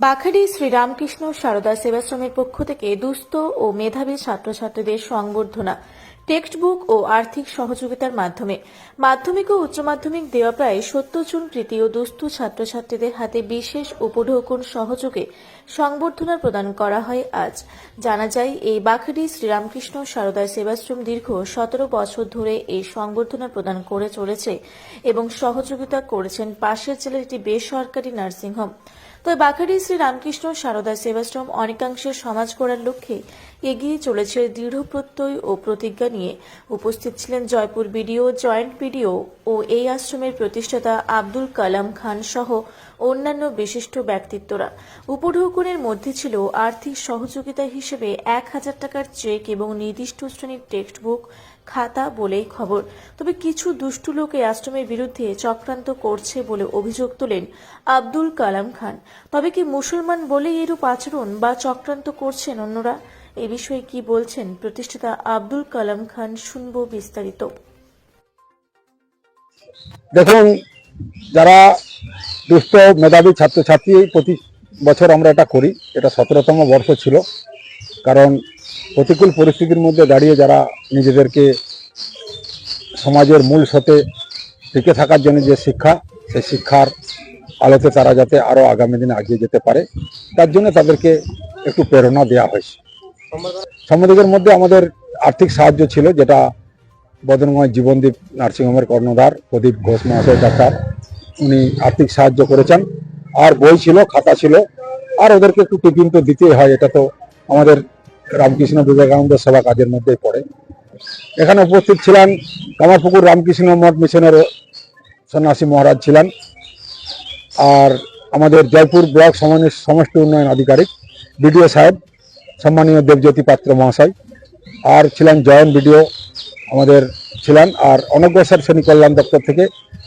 বাখারি শ্রীরামকৃষ্ণ সারদা সেবাশ্রমের পক্ষ থেকে দুস্থ ও মেধাবী ছাত্রছাত্রীদের সংবর্ধনা টেক্সট বুক ও আর্থিক সহযোগিতার মাধ্যমে। মাধ্যমিক ও উচ্চ মাধ্যমিক দেওয়া প্রায় সত্তর জন ও দুস্থ ছাত্রছাত্রীদের হাতে বিশেষ উপঢৌকন সহযোগে সংবর্ধনা প্রদান করা হয় আজ। জানা যায়, এই বাখারি শ্রীরামকৃষ্ণ সারদা সেবাশ্রম দীর্ঘ সতেরো বছর ধরে এই সংবর্ধনা প্রদান করে চলেছে এবং সহযোগিতা করেছেন পাশের জেলার একটি বেসরকারি নার্সিংহোম। তবে বাখারি শ্রী রামকৃষ্ণ, সারদা সেবাশ্রম অনেকাংশে সমাজ গড়ার লক্ষ্যে এগিয়ে চলেছে দৃঢ় প্রত্যয় ও প্রতিজ্ঞা নিয়ে। উপস্থিত ছিলেন জয়পুর বিডিও, জয়েন্ট বিডিও ও এই আশ্রমের প্রতিষ্ঠাতা আব্দুল কালাম খান সহ অন্যান্য বিশিষ্ট ব্যক্তিত্বরা। উপঢৌকনের মধ্যে ছিল আর্থিক সহযোগিতা হিসেবে এক হাজার টাকার চেক এবং নির্দিষ্ট শ্রেণির টেক্সট বুক খাতা বলেই খবর। তবে কিছু দুষ্টু লোক আশ্রমের বিরুদ্ধে চক্রান্ত করছে বলে অভিযোগ তোলেন আব্দুল কালাম খান। তবে কি মুসলমান বলে এরূপ আচরণ বা চক্রান্ত করছেন অন্যরা? এ বিষয়ে কি বলছেন প্রতিষ্ঠাতা আব্দুল কালাম খান শুনব বিস্তারিত। দেখুন, যারা দুস্থ মেধাবী ছাত্রছাত্রী, প্রতি বছর আমরা এটা করি। এটা সতেরোতম বর্ষ ছিল। কারণ প্রতিকূল পরিস্থিতির মধ্যে দাঁড়িয়ে যারা নিজেদেরকে সমাজের মূল সাথে টিকে থাকার জন্য যে শিক্ষা, সেই শিক্ষার আলোতে তারা যাতে আরও আগামী দিনে এগিয়ে যেতে পারে, তার জন্য তাদেরকে একটু প্রেরণা দেওয়া হয়েছে। সম্মানিকের মধ্যে আমাদের আর্থিক সাহায্য ছিল, যেটা বদনগঞ্জ জীবনদীপ নার্সিংহোমের কর্ণধার প্রদীপ ঘোষ মহাশয় ডাক্তার, উনি আর্থিক সাহায্য করেছেন। আর বই ছিল, খাতা ছিল, আর ওদেরকে একটু টিফিন তো দিতেই হয়, এটা তো আমাদের রামকৃষ্ণ বিবেকানন্দ সেবা কাজের মধ্যেই পড়ে। এখানে উপস্থিত ছিলেন কামারপুকুর রামকৃষ্ণ মঠ মিশনের সন্ন্যাসী মহারাজ ছিলেন। আর আমাদের জয়পুর ব্লক সমানের সমষ্টি উন্নয়ন আধিকারিক, বিডিও সাহেব, সম্মানীয় দেবজ্যোতি পাত্র মহাশয়, আর ছিলেন জয়ন বিডিও আমাদের ছিলেন, আর অনগ্রসর শ্রেণি কল্যাণ দপ্তর থেকে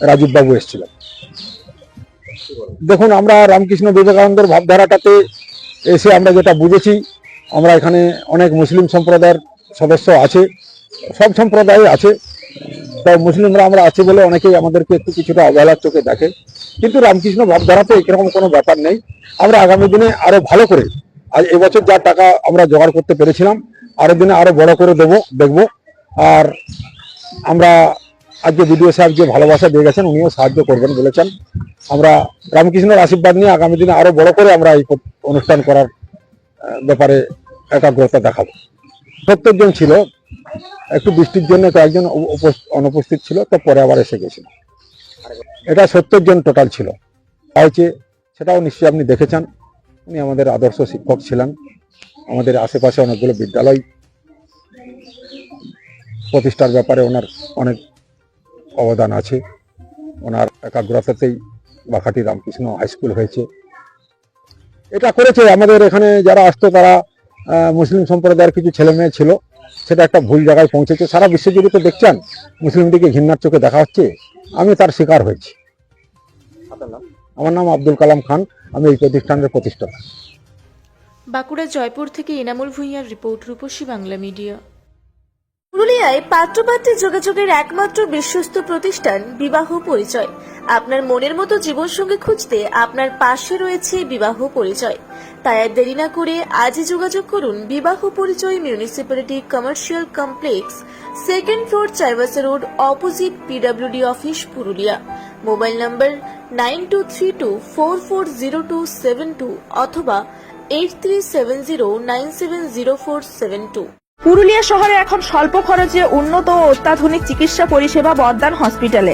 রাজীববাবু এসেছিলেন। দেখুন, আমরা রামকৃষ্ণ বিবেকানন্দের ভাবধারাটাতে এসে আমরা যেটা বুঝেছি, আমরা এখানে অনেক মুসলিম সম্প্রদায়ের সদস্য আছে, সব সম্প্রদায় আছে তাই মুসলিমরা আমরা আছি বলে অনেকেই আমাদেরকে একটু কিছুটা অবহেলার চোখে দেখে। কিন্তু রামকৃষ্ণ ভাবধারাতে এরকম কোনো ব্যাপার নেই। আমরা আগামী দিনে আরও ভালো করে, আজ এবছর যা টাকা আমরা জোগাড় করতে পেরেছিলাম, আরও দিনে আরও বড় করে দেবো, দেখব। আর আমরা আজকে বিডিও সাহেব যে ভালোবাসা দিয়ে গেছেন, উনিও সাহায্য করবেন বলেছেন। আমরা রামকৃষ্ণের আশীর্বাদ নিয়ে আগামী দিনে আরও বড় করে আমরা এই অনুষ্ঠান করার ব্যাপারে একাগ্রতা দেখাবো। সত্তর জন ছিল। একটু বৃষ্টির জন্য কয়েকজন অনুপস্থিত ছিল, তো পরে আবার এসে গেছিল। এটা সত্তর জন টোটাল ছিল। হয়েছে সেটাও নিশ্চয়ই আপনি দেখেছেন। উনি আমাদের আদর্শ শিক্ষক ছিলেন। আমাদের আশেপাশে অনেকগুলো বিদ্যালয় প্রতিষ্ঠার ব্যাপারে ওনার অনেক অবদান আছে। ওনার একাগ্রতাতেই বাখাটি রামকৃষ্ণ হাই স্কুল হয়েছে। এটা করেছে। আমাদের এখানে যারা আসতো তারা মুসলিম সম্প্রদায়ের কিছু ছেলে মেয়ে ছিল। সেটা একটা ভুল জায়গায় পৌঁছেছে। সারা বিশ্বজুড়ে তো দেখছেন মুসলিমটিকে ঘৃণার চোখে দেখা হচ্ছে আমি তার শিকার হয়েছি। আমার নাম আব্দুল কালাম খান আমি এই প্রতিষ্ঠানের প্রতিষ্ঠাতা। বাঁকুড়া জয়পুর থেকে এনামুল ভূঁইয়ার রিপোর্ট রূপসী বাংলা মিডিয়া। পুরুলিয়ায় পাত্রপাত্রী যোগাযোগের একমাত্র বিশ্বস্ত প্রতিষ্ঠান বিবাহ পরিচয়। আপনার মনের মতো জীবনসঙ্গী খুঁজতে আপনার পাশে রয়েছে বিবাহ পরিচয়। তাই আর দেরি না করে আজই যোগাযোগ করুন বিবাহ পরিচয় municipality commercial complex, second floor Chaibasa road, opposite PWD office Purulia. Mobile number nine two three two four four zero two seven two অথবা eight three seven zero nine seven zero four seven two. Purulia শহরে এখন স্বল্প খরচে উন্নত ও অত্যাধুনিক চিকিৎসা পরিষেবা বর্দান হসপিটালে।